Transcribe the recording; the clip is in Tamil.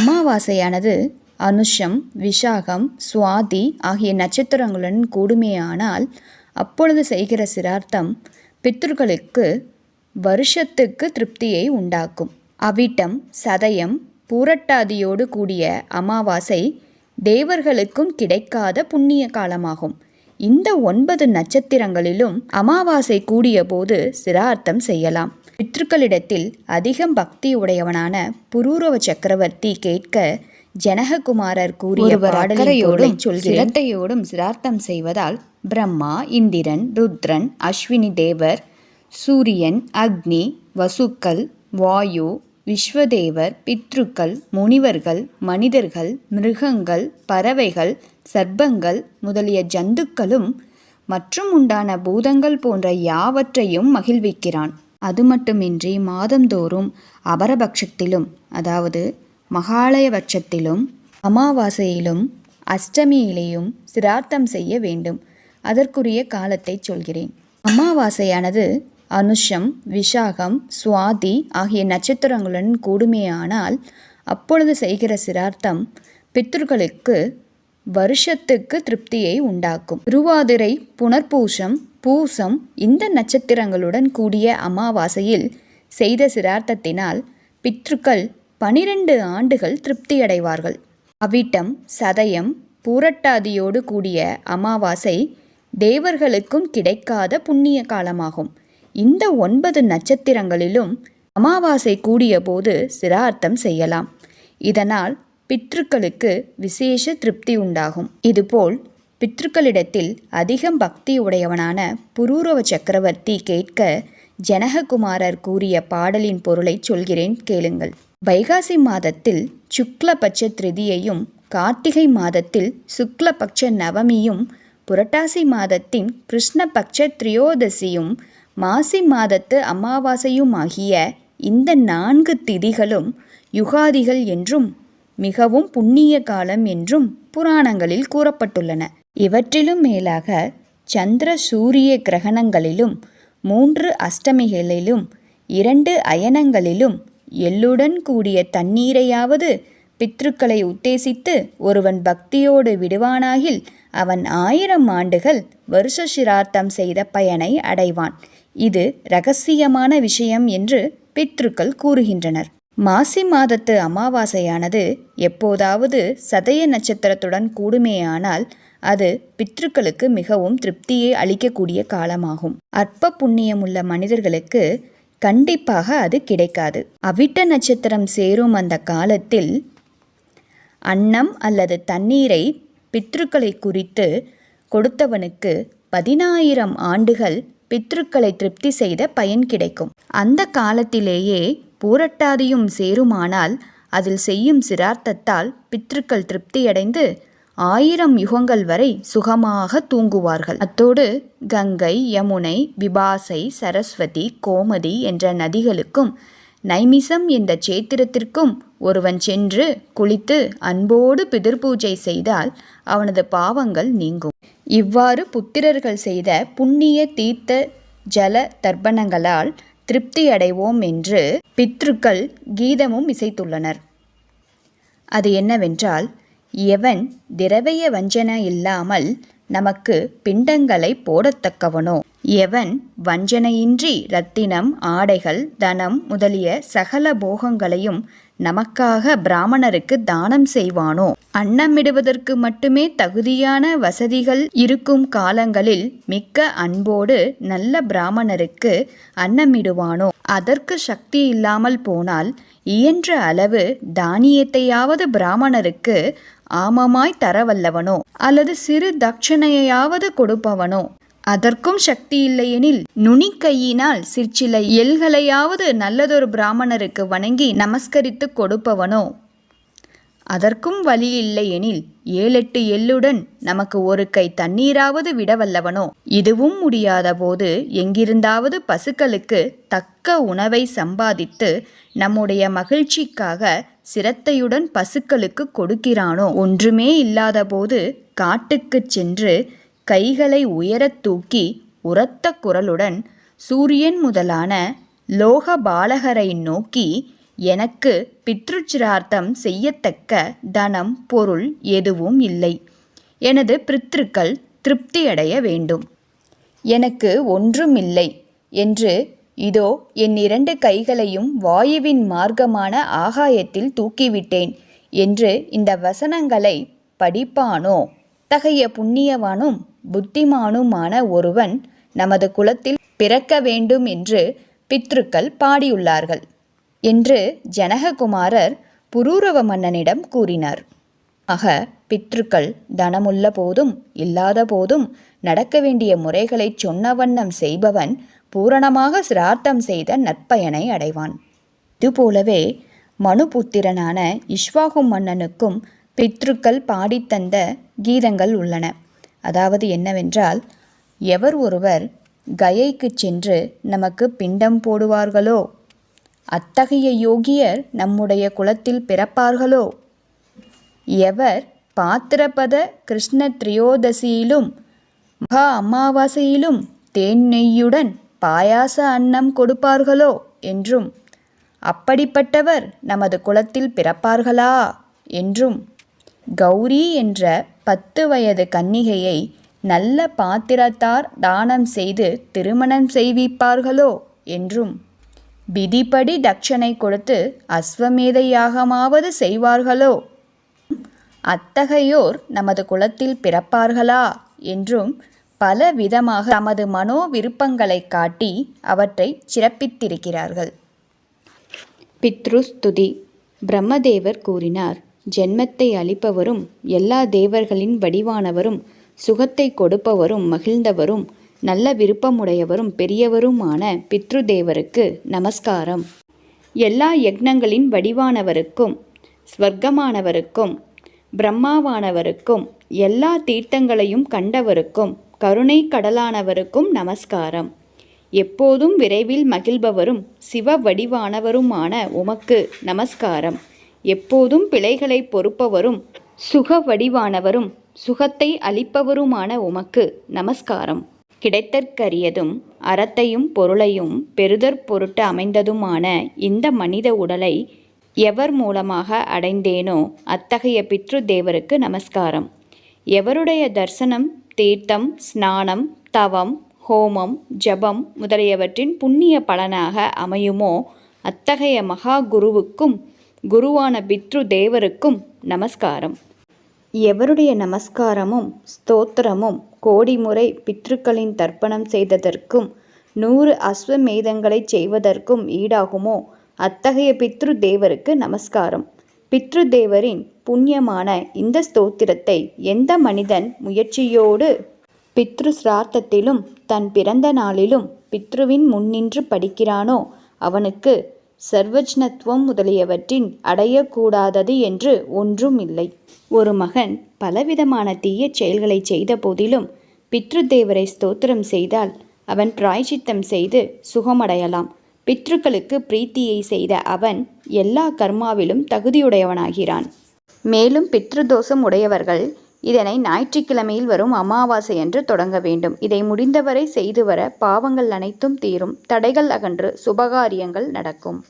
அமாவாசையானது அனுஷம் விஷாகம் சுவாதி ஆகிய நட்சத்திரங்களுடன் கூடுமேயானால் அப்பொழுது செய்கிற சிரார்த்தம் பித்ருக்களுக்கு வருஷத்துக்கு திருப்தியை உண்டாக்கும். அவிட்டம் சதயம் பூரட்டாதியோடு கூடிய அமாவாசை தேவர்களுக்கும் கிடைக்காத புண்ணிய காலமாகும். இந்த ஒன்பது நட்சத்திரங்களிலும் அமாவாசை கூடிய போது சிரார்த்தம் செய்யலாம். பித்ருக்களிடத்தில் அதிகம் பக்தி உடையவனான புரூரவ சக்கரவர்த்தி கேட்க ஜனககுமாரர் கூறிய பாடலையோடும் சிரத்தையோடும் சிரார்த்தம் செய்வதால் பிரம்மா இந்திரன் ருத்ரன் அஸ்வினி தேவர் சூரியன் அக்னி வசுக்கள் வாயு விஸ்வதேவர் பித்ருக்கள் முனிவர்கள் மனிதர்கள் மிருகங்கள் பறவைகள் சர்ப்பங்கள் முதலிய ஜந்துக்களும் மற்றும் உண்டான பூதங்கள் போன்ற யாவற்றையும் மகிழ்விக்கிறான். அது மட்டுமின்றி மாதந்தோறும் அபரபட்சத்திலும் அதாவது மகாலயபட்சத்திலும் அமாவாசையிலும் அஷ்டமியிலேயும் சிரார்த்தம் செய்ய வேண்டும். அதற்குரிய காலத்தை சொல்கிறேன். அமாவாசையானது அனுஷம் விஷாகம் சுவாதி ஆகிய நட்சத்திரங்களுடன் கூடுமேயானால் அப்பொழுது செய்கிற சிரார்த்தம் பித்ருக்களுக்கு வருஷத்துக்கு திருப்தியை உண்டாக்கும். திருவாதிரை புனர்பூசம் பூசம் இந்த நட்சத்திரங்களுடன் கூடிய அமாவாசையில் செய்த சிரார்த்தத்தினால் பித்ருக்கள் பனிரெண்டு ஆண்டுகள் திருப்தியடைவார்கள். அவிட்டம் சதயம் பூரட்டாதியோடு கூடிய அமாவாசை தேவர்களுக்கும் கிடைக்காத புண்ணிய காலமாகும். இந்த ஒன்பது நட்சத்திரங்களிலும் அமாவாசை கூடிய போது சிரார்த்தம் செய்யலாம். இதனால் பித்ருக்களுக்கு விசேஷ திருப்தி உண்டாகும். இதுபோல் பித்ருக்களிடத்தில் அதிகம் பக்தி உடையவனான புரூரவ சக்கரவர்த்தி கேட்க ஜனககுமாரர் கூறிய பாடலின் பொருளை சொல்கிறேன் கேளுங்கள். வைகாசி மாதத்தில் சுக்லபட்ச திருதியையும் கார்த்திகை மாதத்தில் சுக்லபட்ச நவமியும் புரட்டாசி மாதத்தின் கிருஷ்ணபக்ஷ திரியோதசியும் மாசி மாதத்து அமாவாசையுமாகிய இந்த நான்கு திதிகளும் யுகாதிகள் என்றும் மிகவும் புண்ணிய காலம் என்றும் புராணங்களில் கூறப்பட்டுள்ளன. இவற்றிலும் மேலாக சந்திர சூரிய கிரகணங்களிலும் மூன்று அஷ்டமிகளிலும் இரண்டு அயனங்களிலும் எள்ளுடன் கூடிய தண்ணீரையாவது பித்ருக்களை உத்தேசித்து ஒருவன் பக்தியோடு விடுவானாகில் அவன் ஆயிரம் ஆண்டுகள் வருஷ சிரார்த்தம் செய்த பயனை அடைவான். இது ரகசியமான விஷயம் என்று பித்ருக்கள் கூறுகின்றனர். மாசி மாதத்து அமாவாசையானது எப்போதாவது சதய நட்சத்திரத்துடன் கூடுமேயானால் அது பித்ருக்களுக்கு மிகவும் திருப்தியை அளிக்கக்கூடிய காலமாகும். அற்ப புண்ணியமுள்ள மனிதர்களுக்கு கண்டிப்பாக அது கிடைக்காது. அவிட்ட நட்சத்திரம் சேரும் அந்த காலத்தில் அன்னம் அல்லது தண்ணீரை பித்ருக்களை குறித்து கொடுத்தவனுக்கு பதினாயிரம் ஆண்டுகள் பித்ருக்களை திருப்தி செய்த பயன் கிடைக்கும். அந்த காலத்திலேயே பூரட்டாதியும் சேருமானால் அதில் செய்யும் சிரார்த்தத்தால் பித்ருக்கள் திருப்தியடைந்து ஆயிரம் யுகங்கள் வரை சுகமாக தூங்குவார்கள். அத்தோடு கங்கை யமுனை விபாசை சரஸ்வதி கோமதி என்ற நதிகளுக்கும் நைமிசம் என்ற சேத்திரத்திற்கும் ஒருவன் சென்று குளித்து அன்போடு பிதிர்பூஜை செய்தால் அவனது பாவங்கள் நீங்கும். இவ்வாறு புத்திரர்கள் செய்த புண்ணிய தீர்த்த ஜல தர்ப்பணங்களால் திருப்தி அடைவோம் என்று பித்ருக்கள் கீதமும் இசைத்துள்ளனர். அது என்னவென்றால் எவன் திரவிய வஞ்சன இல்லாமல் நமக்கு பிண்டங்களை போடத்தக்கவனோ எவன் வஞ்சனையின்றி ரத்தினம் ஆடைகள் தனம் முதலிய சகல போகங்களையும் நமக்காக பிராமணருக்கு தானம் செய்வானோ? அன்னமிடுவதற்கு மட்டுமே தகுதியான வசதிகள் இருக்கும் காலங்களில் மிக்க அன்போடு நல்ல பிராமணருக்கு அன்னமிடுவானோ? அதற்கு சக்தி இல்லாமல் போனால் இயன்ற அளவு தானியத்தையாவது பிராமணருக்கு ஆமமாய் தரவல்லவனோ? அல்லது சிறு தட்சணையாவது கொடுப்பவனோ? அதற்கும் சக்தி இல்லையெனில் நுனிக்கையினால் சிற்சில எல்களையாவது நல்லதொரு பிராமணருக்கு வணங்கி நமஸ்கரித்து கொடுப்பவனோ? அதற்கும் வழி இல்லையெனில் ஏழெட்டு எள்ளுடன் நமக்கு ஒரு கை தண்ணீராவது விடவல்லவனோ? இதுவும் முடியாத போது எங்கிருந்தாவது பசுக்களுக்கு தக்க உணவை சம்பாதித்து நம்முடைய மகிழ்ச்சிக்காக சிரத்தையுடன் பசுக்களுக்கு கொடுக்கிறானோ? ஒன்றுமே இல்லாதபோது காட்டுக்குச் சென்று கைகளை உயரத் தூக்கி உரத்த குரலுடன் சூரியன் முதலான லோக பாலகரை நோக்கி எனக்கு பித்ருச்சிரார்த்தம் செய்யத்தக்க தனம் பொருள் எதுவும் இல்லை. எனது பித்ருக்கள் திருப்தியடைய வேண்டும். எனக்கு ஒன்றுமில்லை என்று இதோ என் இரண்டு கைகளையும் வாயுவின் மார்க்கமான ஆகாயத்தில் தூக்கிவிட்டேன் என்று இந்த வசனங்களை படிப்பானோ? தகைய புண்ணியவானும் புத்திமானுமான ஒருவன் நமது குலத்தில் பிறக்க வேண்டும் என்று பித்ருக்கள் பாடியுள்ளார்கள் என்று ஜனககுமாரர் புரூரவ மன்னனிடம் கூறினார். ஆக பித்ருக்கள் தனமுள்ள போதும் இல்லாத போதும் நடக்க வேண்டிய முறைகளைச் சொன்ன வண்ணம் செய்பவன் பூரணமாக சிரார்த்தம் செய்த நற்பயனை அடைவான். இதுபோலவே மனுபுத்திரனான இஷ்வாகு மன்னனுக்கும் பித்ருக்கள் பாடித்தந்த கீதங்கள் உள்ளன. அதாவது என்னவென்றால் எவர் ஒருவர் கயைக்கு சென்று நமக்கு பிண்டம் போடுவார்களோ? அத்தகைய யோகியர் நம்முடைய குலத்தில் பிறப்பார்களோ? எவர் பாத்திரபத கிருஷ்ண திரியோதசியிலும் மகா அமாவாசையிலும் தேன் நெய்யுடன் பாயாச அன்னம் கொடுப்பார்களோ? என்றும் அப்படிப்பட்டவர் நமது குலத்தில் பிறப்பார்களா? என்றும் கௌரி என்ற பத்து வயது கன்னிகையை நல்ல பாத்திரத்தார் தானம் செய்து திருமணம் செய்விப்பார்களோ? என்றும் விதிப்படி தட்சணை கொடுத்து அஸ்வமேத யாகமாவது செய்வார்களோ? அத்தகையோர் நமது குலத்தில் பிறப்பார்களா? என்றும் பல விதமாக தமது மனோ விருப்பங்களை காட்டி அவற்றை சிறப்பித்திருக்கிறார்கள். பித்ருஸ்துதி. பிரம்மதேவர் கூறினார் ஜென்மத்தை அளிப்பவரும் எல்லா தேவர்களின் வடிவானவரும் சுகத்தை கொடுப்பவரும் மகிழ்ந்தவரும் நல்ல விருப்பமுடையவரும் பெரியவருமான பித்ருதேவருக்கு நமஸ்காரம். எல்லா யக்னங்களின் வடிவானவருக்கும் ஸ்வர்க்கமானவருக்கும் பிரம்மாவானவருக்கும் எல்லா தீர்த்தங்களையும் கண்டவருக்கும் கருணை கடலானவருக்கும் நமஸ்காரம். எப்போதும் விரைவில் மகிழ்பவரும் சிவ வடிவானவருமான உமக்கு நமஸ்காரம். எப்போதும் பிழைகளை பொறுப்பவரும் சுக வடிவானவரும் சுகத்தை அளிப்பவருமான உமக்கு நமஸ்காரம். கிடைத்தற்கரியதும் அறத்தையும் பொருளையும் பெறுதற் பொருட்டு அமைந்ததுமான இந்த மனித உடலை எவர் மூலமாக அடைந்தேனோ அத்தகைய பித்ரு தேவருக்கு நமஸ்காரம். எவருடைய தர்சனம் தீர்த்தம் ஸ்நானம் தவம் ஹோமம் ஜபம் முதலியவற்றின் புண்ணிய பலனாக அமையுமோ அத்தகைய மகா குருவுக்கும் குருவான பித்ரு தேவருக்கும் நமஸ்காரம். எவருடைய நமஸ்காரமும் ஸ்தோத்திரமும் கோடி முறை பித்ருக்களின் தர்ப்பணம் செய்ததற்கும் நூறு அஸ்வமேதங்களைச் செய்வதற்கும் ஈடாகுமோ? அத்தகைய பித்ரு தேவருக்கு நமஸ்காரம். பித்ரு தேவரின் புண்ணியமான இந்த ஸ்தோத்திரத்தை எந்த மனிதன் முயற்சியோடு? பித்ரு சிரார்த்தத்திலும் தன் பிறந்த நாளிலும் பித்ருவின் முன்னின்று படிக்கிறானோ? அவனுக்கு சர்வஜ்னத்துவம் முதலியவற்றின் அடையக்கூடாதது என்று ஒன்றும் இல்லை. ஒரு மகன் பலவிதமான தீய செயல்களை செய்த போதிலும் பித்ருதேவரை ஸ்தோத்திரம் செய்தால் அவன் பிராய்ச்சித்தம் செய்து சுகமடையலாம். பித்ருக்களுக்கு பிரீத்தியை செய்த அவன் எல்லா கர்மாவிலும் தகுதியுடையவனாகிறான். மேலும் பித்ருதோஷம் உடையவர்கள் இதனை ஞாயிற்றுக்கிழமையில் வரும் அமாவாசை என்று தொடங்க வேண்டும். இதை முடிந்தவரை செய்து வர பாவங்கள் அனைத்தும் தீரும். தடைகள் அகன்று சுபகாரியங்கள் நடக்கும்.